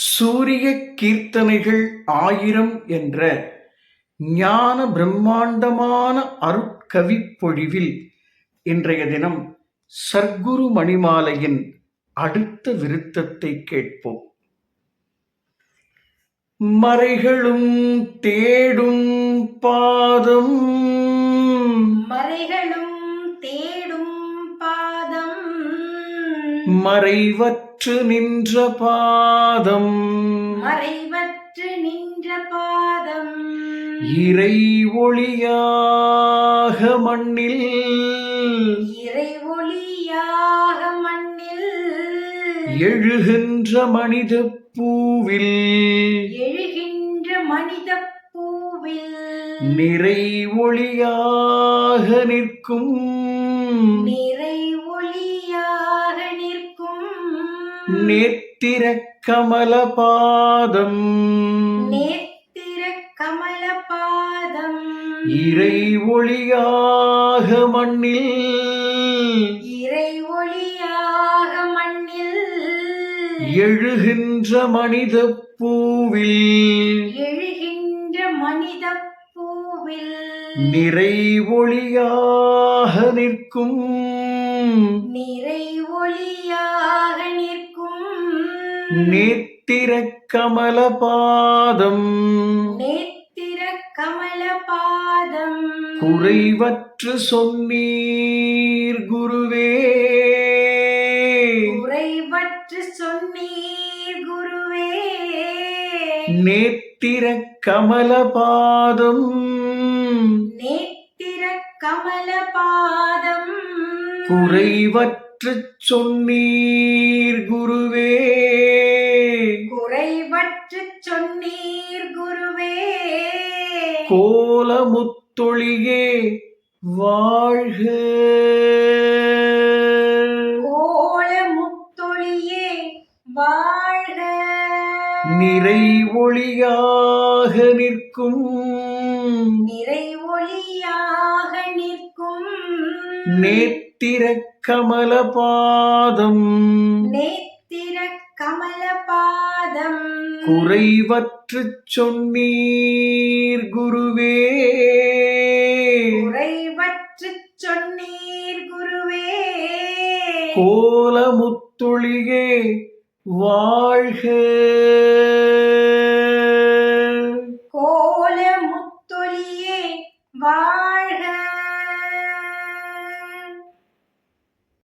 சூரிய கீர்த்தனைகள் ஆயிரம் என்ற ஞான பிரம்மாண்டமான அருட்கவிப் பொழிவில் இன்றைய தினம் சர்க்குரு மணிமாலையின் அடுத்த விருத்தத்தை கேட்போம். மறைகளும் தேடும் பாதம். மறைகளும் தேடும் பாதம். மறைவற்று நின்ற பாதம். மறைவற்று நின்ற பாதம். இறை ஒளியாக மண்ணில். இறை ஒளியாக மண்ணில். எழுகின்ற மனித பூவில். எழுகின்ற மனித பூவில். நிறை ஒளியாக நிற்கும். நிறை நேத்திர கமல பாதம் நேத்திர கமல பாதம் இறை ஒளியாக மண்ணில். இறை ஒளியாக மண்ணில். எழுகின்ற மனித பூவில் எழுகின்ற மனித பூவில் நிறை ஒளியாக நிற்கும். நிறை ஒளியாக நிற்கும். நேத்திர கமல பாதம் நேத்திர கமல பாதம் குறைவற்று சொன்னீர் குருவே. குறைவற்று சொன்னீர் குருவே. நேத்திர கமல பாதம் நேத்திர கமல பாதம் குறைவற்று சொன்னீர் குருவே. குறைவற்று சொன்னீர் குருவே. கோலமுத்தொழியே வாழ்க. கோல முத்தொழியே வாழ்க. நிறை ஒளியாக நிற்கும். நிறை ஒளியாக நிற்கும் நேத்திர கமல பாதம் நேத்திர கமல பாதம் குறைவற்று சொன்னீர் குருவே. குறைவற்று சொன்னீர் குருவே. கோலமுத்தொழியே வாழ்க.